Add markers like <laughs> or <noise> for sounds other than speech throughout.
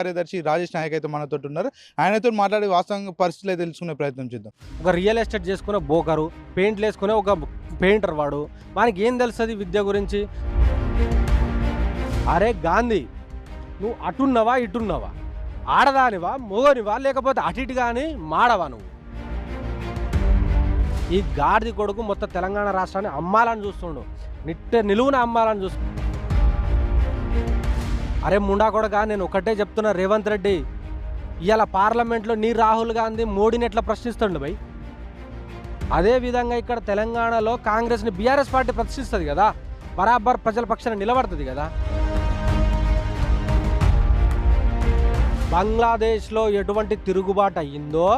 కార్యదర్శి రాజేష్ నాయక్ అయితే మనతో ఉన్నారు. ఆయనతో మాట్లాడి వాస్తవంగా పరిస్థితులు అయితే తెలుసుకునే ప్రయత్నం చేద్దాం. ఒక రియల్ ఎస్టేట్ చేసుకునే బోకరు పెయింట్లు వేసుకునే ఒక పెయింటర్ వాడు. మనకి ఏం తెలుస్తుంది విద్య గురించి? అరే గాంధీ నువ్వు అటున్నవా ఇటున్నవా? ఆడదానివా మొగనివా లేకపోతే అటు ఇటు కానీ మాడవా నువ్వు? ఈ గాడిది కొడుకు మొత్తం తెలంగాణ రాష్ట్రాన్ని అమ్మాలని చూస్తుండు. నిట్ట నిలువున అమ్మాలని చూస్తుండు అరే ముండా కూడా నేను ఒకటే చెప్తున్నా రేవంత్ రెడ్డి ఇవాళ పార్లమెంట్లో నీ రాహుల్ గాంధీ మోడీని ఎట్లా ప్రశ్నిస్తుండు భయ్ అదే విధంగా ఇక్కడ తెలంగాణలో కాంగ్రెస్ని బీఆర్ఎస్ పార్టీ ప్రశ్నిస్తుంది కదా బరాబర్ ప్రజల పక్షాన నిలబడుతుంది కదా. బంగ్లాదేశ్లో ఎటువంటి తిరుగుబాటు అయ్యిందో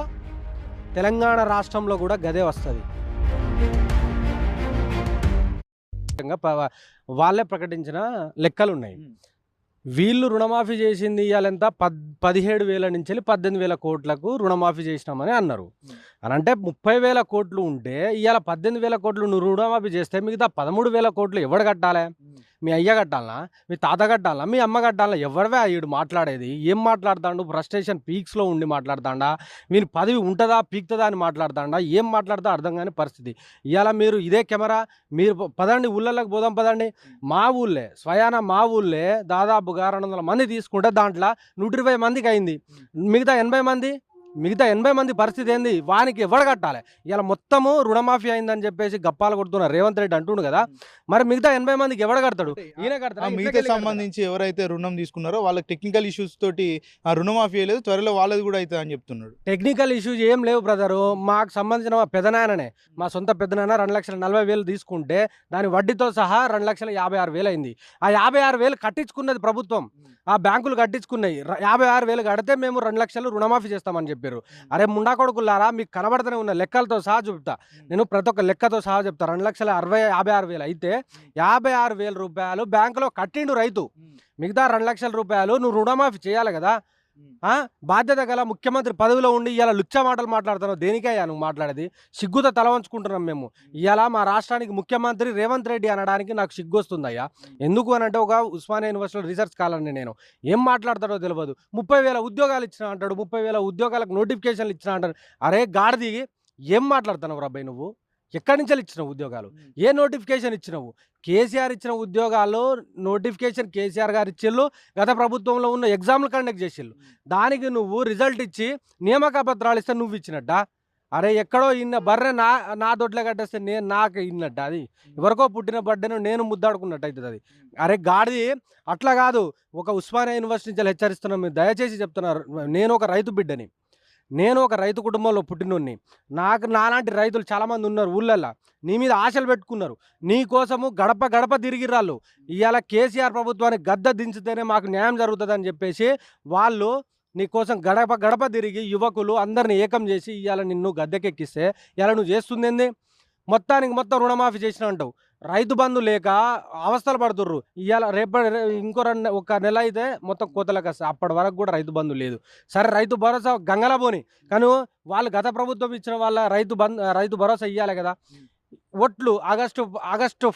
తెలంగాణ రాష్ట్రంలో కూడా గదే వస్తుంది. వాళ్ళే ప్రకటించిన లెక్కలు ఉన్నాయి వీళ్ళు రుణమాఫీ చేసింది ఇవాళెంత పద్ పదిహేడు వేల నుంచి వెళ్ళి పద్దెనిమిది వేల కోట్లకు రుణమాఫీ చేసినామని అన్నారు. అని అంటే ముప్పై వేల కోట్లు ఉంటే ఇవాళ పద్దెనిమిది వేల కోట్లు నువ్వు రుణమాఫీ చేస్తే మిగతా పదమూడు వేల కోట్లు ఎవడు కట్టాలి? మీ అయ్య కట్టాలనా? మీ తాత కట్టాలనా? మీ అమ్మ కట్టాలనా? ఎవరివే అయ్యుడు మాట్లాడేది? ఏం మాట్లాడతాడు? ఫ్రస్ట్రేషన్ పీక్స్లో ఉండి మాట్లాడతాడా? వీని పదవి ఉంటుందా? పీక్తుందా అని మాట్లాడతాడా? ఏం మాట్లాడతా అర్థం కాని పరిస్థితి. ఇవాళ మీరు ఇదే కెమెరా మీరు పదండి ఊళ్ళలోకి పోదాం పదండి. మా ఊళ్ళే స్వయాన మా ఊళ్ళే దాదాపుగా రెండు వందల మంది తీసుకుంటే దాంట్లో నూట ఇరవై మందికి అయింది. మిగతా ఎనభై మంది? మిగతా ఎనభై మంది పరిస్థితి ఏంది? వానికి ఎవడు కట్టాలి? ఇలా మొత్తము రుణమాఫీ అయిందని చెప్పేసి గప్పాలు కొడుతున్నారు రేవంత్ రెడ్డి అంటుండు కదా. మరి మిగతా ఎనభై మందికి ఎవడు కడతాడు? ఈయన కడతాడా? మిగతా? సంబంధించి ఎవరైతే రుణం తీసుకున్నారో వాళ్ళకి టెక్నికల్ ఇష్యూస్ తోటి ఆ రుణమాఫీ అయ్యలేదు త్వరలో వాళ్ళది కూడా అవుతుంది అని చెప్తున్నాడు. టెక్నికల్ ఇష్యూస్ ఏం లేవు బ్రదరు మాకు సంబంధించిన మా పెదనాయననే మా సొంత పెదనాయన రెండు లక్షల నలభై వేలు తీసుకుంటే దాని వడ్డీతో సహా రెండు లక్షల యాభై ఆరు వేలు అయింది. ఆ యాభై ఆరు వేలు కట్టించుకున్నది ప్రభుత్వం. ఆ బ్యాంకులు కట్టించుకున్నాయి. యాభై ఆరు వేలు కడితే మేము రెండు లక్షలు రుణమాఫీ చేస్తామని చెప్పారు. అరే ముండా కొడుకులారా మీకు కనబడుతూనే ఉన్న లెక్కలతో సహా చెప్తా. నేను ప్రతి ఒక్క లెక్కతో సహా చెప్తా. రెండు లక్షల అరవై యాభై ఆరు వేలు అయితే యాభై ఆరు వేల రూపాయలు బ్యాంకులో కట్టిండు రైతు. మిగతా రెండు లక్షల రూపాయలు నువ్వు రుణమాఫీ చేయాలి కదా? బాధ్యత గల ముఖ్యమంత్రి పదవిలో ఉండి ఇలా లుచ్చ మాటలు మాట్లాడుతున్నావు? దేనికయ్యా నువ్వు మాట్లాడేది? సిగ్గుతో తల వంచుకుంటున్నాం మేము. ఇలా మా రాష్ట్రానికి ముఖ్యమంత్రి రేవంత్ రెడ్డి అనడానికి నాకు సిగ్గు వస్తుందయ్యా ఎందుకు అని అంటే ఒక ఉస్మానియా యూనివర్సిటీలో రీసెర్చ్ స్కాలర్ని నేను. ఏం మాట్లాడతాడో తెలియదు ముప్పై వేల ఉద్యోగాలు ఇచ్చిన అంటాడు ముప్పై వేల ఉద్యోగాలకు నోటిఫికేషన్లు ఇచ్చిన అంటాడు. అరే గాడిది ఏం మాట్లాడుతున్నావు రాబాయ్ నువ్వు? ఎక్కడి నుంచి ఇచ్చినావు ఉద్యోగాలు? ఏ నోటిఫికేషన్ ఇచ్చినావు? కేసీఆర్ ఇచ్చిన ఉద్యోగాలు నోటిఫికేషన్ కేసీఆర్ గారు ఇచ్చిళ్ళు గత ప్రభుత్వంలో ఉన్న ఎగ్జామ్లు కండక్ట్ చేసిళ్ళు. దానికి నువ్వు రిజల్ట్ ఇచ్చి నియామక పత్రాలు ఇస్తే నువ్వు ఇచ్చినట్ట? అరే ఎక్కడో ఇన్న బర్రె నా నా దొడ్లే కట్టేస్తే నేను నాకు ఇన్నట్ట అది? ఎవరికో పుట్టిన బర్త్డేను నేను ముద్దాడుకున్నట్టు అవుతుంది అది. అరే గాడిది అట్లా కాదు. ఒక ఉస్మానియా యూనివర్సిటీ నుంచి హెచ్చరిస్తున్నాం. మీరు దయచేసి చెప్తున్నారు. నేను ఒక రైతు బిడ్డని. నేను ఒక రైతు కుటుంబంలో పుట్టినోడిని. నాకు నాలాంటి రైతులు చాలామంది ఉన్నారు ఊళ్ళల్లో నీ మీద ఆశలు పెట్టుకున్నారు. నీ కోసము గడప గడప తిరిగిరాళ్ళు ఇవాళ కేసీఆర్ ప్రభుత్వానికి గద్ద దించితేనే మాకు న్యాయం జరుగుతుందని చెప్పేసి వాళ్ళు నీ కోసం గడప గడప తిరిగి యువకులు అందరిని ఏకం చేసి ఇవాళ నిన్ను గద్దెకెక్కిస్తే ఇలా నువ్వు చేస్తుంది మొత్తానికి మొత్తం రుణమాఫీ చేసిన అంటావు. రైతు బంధు లేక అవస్థలు పడుతుర్రు. ఇవాళ రేపటి ఇంకో రెండు ఒక నెల అయితే మొత్తం కోతలకు వస్తాయి అప్పటి వరకు కూడా రైతు బంధు లేదు. సరే రైతు భరోసా గంగలా పోని కానీ వాళ్ళు గత ప్రభుత్వం ఇచ్చిన వాళ్ళ రైతు బంధు రైతు భరోసా ఇవ్వాలి కదా. ఒట్లు ఆగస్టు ఆగస్టు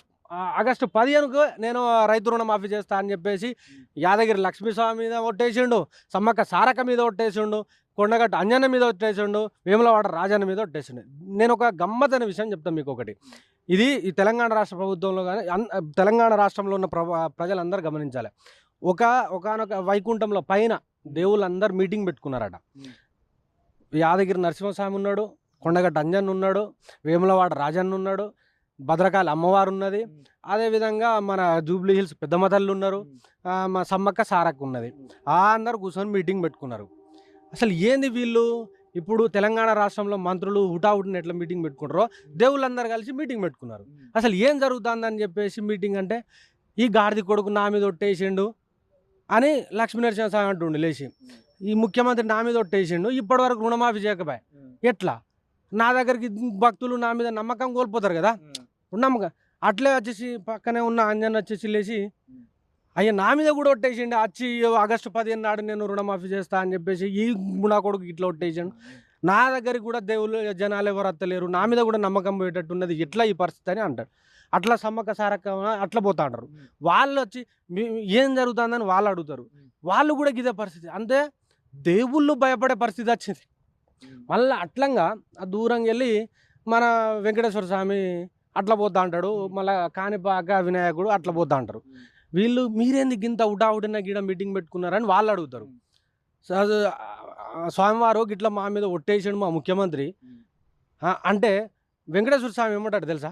ఆగస్టు పదిహేనుకు నేను రైతు రుణమాఫీ చేస్తా అని చెప్పేసి యాదగిరి లక్ష్మీస్వామి మీద ఒట్టేసిండు సమ్మక్క సారక మీద ఒట్టేసిండు కొండగట్ట అంజన్న మీద ఒట్టేసిండు వేములవాడ రాజన్న మీద ఒట్టేసిండు. నేను ఒక గమ్మతైన విషయం చెప్తాను మీకు ఒకటి ఇది ఈ తెలంగాణ రాష్ట్ర ప్రభుత్వంలో కానీ అన్- తెలంగాణ రాష్ట్రంలో ఉన్న ప్ర ప్రజలందరూ గమనించాలి. ఒక ఒకనొక వైకుంఠంలో పైన దేవుళ్ళందరూ మీటింగ్ పెట్టుకున్నారట. యాదగిరి నరసింహస్వామి ఉన్నాడు కొండగట్ట అంజన్ ఉన్నాడు వేములవాడ రాజన్న ఉన్నాడు భద్రకాళి అమ్మవారు ఉన్నది అదేవిధంగా మన జూబ్లీ హిల్స్ పెద్ద మతళ్ళు ఉన్నారు మా సమ్మక్క సారక్క ఉన్నది. ఆ అందరు కూర్చొని మీటింగ్ పెట్టుకున్నారు. అసలు ఏంది వీళ్ళు? ఇప్పుడు తెలంగాణ రాష్ట్రంలో మంత్రులు హుటాహుటిని ఎట్లా మీటింగ్ పెట్టుకుంటారో? దేవుళ్ళందరూ కలిసి మీటింగ్ పెట్టుకున్నారు. అసలు ఏం జరుగుతుందని చెప్పేసి మీటింగ్ అంటే ఈ గాడిది కొడుకు నా మీద ఒట్టేసిండు అని లక్ష్మీనరసింహ స్వామి అంటుండు లేచి. ఈ ముఖ్యమంత్రి నా మీద ఒట్టేసిండు ఇప్పటి వరకు రుణమాఫీ చేయకపోయా? ఎట్లా? నా దగ్గరికి భక్తులు నా మీద నమ్మకం కోల్పోతారు కదా? నమ్మకం అట్లే వచ్చేసి పక్కనే ఉన్న అంజన్ వచ్చేసి లేచి అయ్యా నా మీద కూడా ఒట్టేసిండు. వచ్చి ఆగస్టు పదిహేను నాడు నేను రుణమాఫీ చేస్తా అని చెప్పేసి ఈ నా కొడుకు ఇట్లా ఒట్టేసిండు. నా దగ్గరికి కూడా దేవుళ్ళు జనాలు ఎవరు అత్తలేరు. నా మీద కూడా నమ్మకం పోయేటట్టు ఉన్నది ఎట్లా ఈ పరిస్థితి అని అంటాడు. అట్లా సమ్మక్క సారక్క అట్లా పోతా అంటారు. వాళ్ళు వచ్చి ఏం జరుగుతుందని వాళ్ళు అడుగుతారు. వాళ్ళు కూడా ఇదే పరిస్థితి. అంటే దేవుళ్ళు భయపడే పరిస్థితి వచ్చింది. మళ్ళీ అట్లంగా ఆ దూరంగా వెళ్ళి మన వెంకటేశ్వర స్వామి అట్లా పోతా అంటాడు. మళ్ళీ కాణిపాక వినాయకుడు అట్లా పోతా అంటారు. వీళ్ళు మీరేంది గింత ఉటావుడిన గిడ మీటింగ్ పెట్టుకున్నారని వాళ్ళు అడుగుతారు. స్వామివారు గిట్లా మా మీద ఒట్టేసాడు మా ముఖ్యమంత్రి. అంటే వెంకటేశ్వర స్వామి ఏమంటాడు తెలుసా?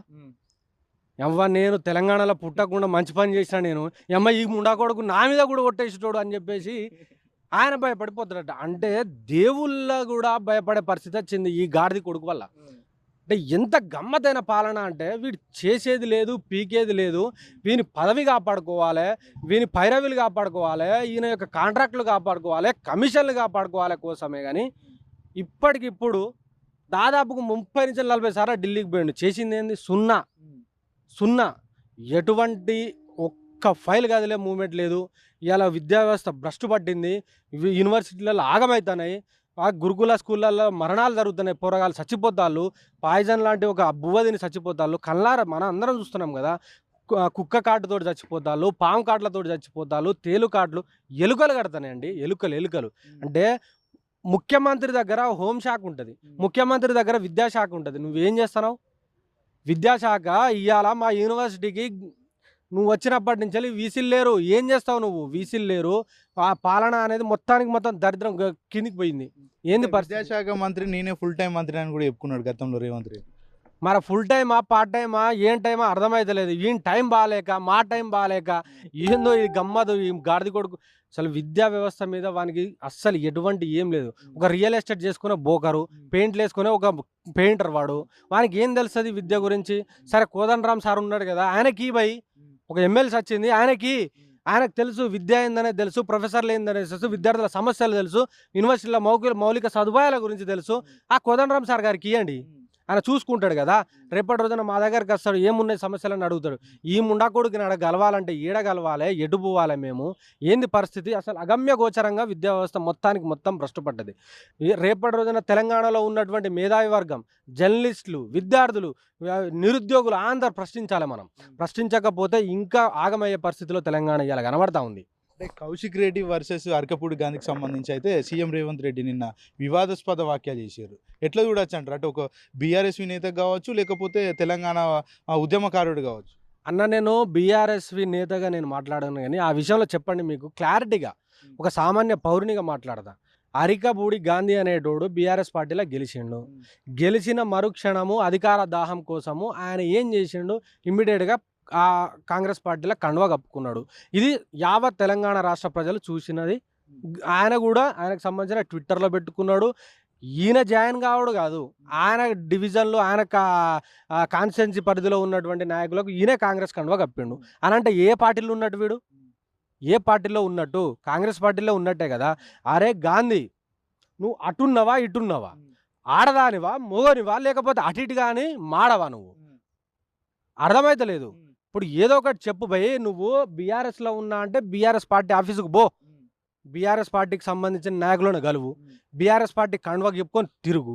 ఎవ్వ నేను తెలంగాణలో పుట్టకుండా మంచి పని చేసిన నేను ఎమ్మ ఈ ముండా కొడుకు నా మీద కూడా ఒట్టేసేటోడు అని చెప్పేసి <laughs> ఆయన భయపడిపోతాడట. అంటే దేవుళ్ళ కూడా భయపడే పరిస్థితి వచ్చింది ఈ గాడిది కొడుకు వల్ల. అంటే ఎంత గమ్మతైన పాలన అంటే వీడు చేసేది లేదు పీకేది లేదు. వీని పదవి కాపాడుకోవాలి వీని పైరవిలు కాపాడుకోవాలి ఈయన యొక్క కాంట్రాక్టులు కాపాడుకోవాలి కమిషన్లు కాపాడుకోవాలి కోసమే కానీ ఇప్పటికిప్పుడు దాదాపుకు ముప్పై నుంచి నలభై సార్లు ఢిల్లీకి పోయిండు. చేసింది ఏంది? సున్నా. సున్నా. ఎటువంటి ఒక్క ఫైల్ కదిలే మూమెంట్ లేదు. ఇలా విద్యా వ్యవస్థ భ్రష్టు పట్టింది. యూనివర్సిటీలలో ఆగమవుతున్నాయి ఆ గురుకుల స్కూళ్ళల్లో మరణాలు జరుగుతున్నాయి పోరగాళ్ళు చచ్చిపోతాళ్ళు పాయిజన్ లాంటి ఒక బువ్వదిని చచ్చిపోతాళ్ళు కళ్ళార మనం అందరం చూస్తున్నాం కదా కుక్క కాటుతో చచ్చిపోతాళ్ళు పాము కాట్లతో చచ్చిపోతాళ్ళు తేలు కాట్లు ఎలుకలు కడతాయండి ఎలుకలు ఎలుకలు. అంటే ముఖ్యమంత్రి దగ్గర హోంశాఖ ఉంటుంది. ముఖ్యమంత్రి దగ్గర విద్యాశాఖ ఉంటుంది. నువ్వేం చేస్తున్నావు? విద్యాశాఖ ఇవాళ మా యూనివర్సిటీకి నువ్వు వచ్చినప్పటి నుంచి వీసీలు లేరు. ఏం చేస్తావు నువ్వు? వీసీలు లేరు. ఆ పాలన అనేది మొత్తానికి మొత్తం దరిద్రం కిందికి పోయింది. ఏంది విద్యాశాఖ మంత్రి నేనే ఫుల్ టైం మంత్రి అని కూడా చెప్పుకున్నాడు గతంలో రేవంత్ రెడ్డి. మరి ఫుల్ టైమా పార్ట్ టైమా ఏం టైమా అర్థమైతలేదు. ఈయన టైం బాగాలేక మా టైం బాగాలేక ఏందో ఇది గమ్మదు ఈ గాడిద కొడుకు. అసలు విద్యా వ్యవస్థ మీద వానికి అస్సలు ఎటువంటి ఏం లేదు. ఒక రియల్ ఎస్టేట్ చేసుకునే బోకరు పెయింట్లు వేసుకునే ఒక పెయింటర్ వాడు. వానికి ఏం తెలుస్తుంది విద్య గురించి? సరే కోదండరామ్ సార్ ఉన్నాడు కదా ఆయనకి బై. ఒక ఎమ్మెల్సీ వచ్చింది ఆయనకి ఆయనకు తెలుసు విద్య ఏందనే తెలుసు ప్రొఫెసర్లు ఏందనే తెలుసు విద్యార్థుల సమస్యలు తెలుసు యూనివర్సిటీలో మౌలిక మౌలిక సదుపాయాల గురించి తెలుసు. ఆ కోదండరామ్ సార్ గారికి ఇవ్వండి ఆయన చూసుకుంటాడు కదా. రేపటి రోజున మా దగ్గరికి వస్తాడు ఏమున్నాయి సమస్యలని అడుగుతాడు. ఈ ముండా కొడుకుని ఆడ గలవాలంటే ఈడ గలవాలి ఎటు పోవాలి మేము? ఏంది పరిస్థితి? అసలు అగమ్య గోచరంగా విద్యా వ్యవస్థ మొత్తానికి మొత్తం భ్రష్టుపడ్డది. రేపటి రోజున తెలంగాణలో ఉన్నటువంటి మేధావి వర్గం జర్నలిస్టులు విద్యార్థులు నిరుద్యోగులు అందరు ప్రశ్నించాలి మనం. ప్రశ్నించకపోతే ఇంకా ఆగమయ్యే పరిస్థితిలో తెలంగాణ ఇవాళ కనబడతా ఉంది. అంటే కౌశిక్ రెడ్డి వర్సెస్ అరకపూడి గాంధీకి సంబంధించి అయితే సీఎం రేవంత్ రెడ్డి నిన్న వివాదాస్పద వ్యాఖ్యలు చేశారు. ఎట్లా చూడొచ్చు అంటారు? అంటే ఒక బీఆర్ఎస్ నేత కావచ్చు లేకపోతే తెలంగాణ ఉద్యమకారుడు కావచ్చు? అన్న నేను బీఆర్ఎస్వి నేతగా నేను మాట్లాడాను కానీ ఆ విషయంలో చెప్పండి మీకు. క్లారిటీగా ఒక సామాన్య పౌరునిగా మాట్లాడదా అరికబూడి గాంధీ అనేటోడు బీఆర్ఎస్ పార్టీలో గెలిచిండు. గెలిచిన మరుక్షణము అధికార దాహం కోసము ఆయన ఏం చేసిండు? ఇమ్మీడియట్గా ఆ కాంగ్రెస్ పార్టీలో కండువా కప్పుకున్నాడు. ఇది యావత్ తెలంగాణ రాష్ట్ర ప్రజలు చూసినది. ఆయన కూడా ఆయనకు సంబంధించిన ట్విట్టర్లో పెట్టుకున్నాడు. ఈయన జాయిన్ కావడు కాదు. ఆయన డివిజన్లో ఆయన కాన్స్టిట్యున్సీ పరిధిలో ఉన్నటువంటి నాయకులకు ఈయనే కాంగ్రెస్ కండువా కప్పిండు. అని అంటే ఏ పార్టీలో ఉన్నట్టు వీడు? ఏ పార్టీలో ఉన్నట్టు? కాంగ్రెస్ పార్టీలో ఉన్నట్టే కదా. అరే గాంధీ నువ్వు అటున్నవా ఇటున్నవా? ఆడదానివా మొగనివా లేకపోతే అటు ఇటు కానీ మాడవా నువ్వు? అర్థమైతలేదు. ఇప్పుడు ఏదో ఒకటి చెప్పు భయ్ నువ్వు బీఆర్ఎస్లో ఉన్నా అంటే బీఆర్ఎస్ పార్టీ ఆఫీసుకు పో. బీఆర్ఎస్ పార్టీకి సంబంధించిన నాయకులను గలువు బీఆర్ఎస్ పార్టీ కండువా చెప్పుకొని తిరుగు.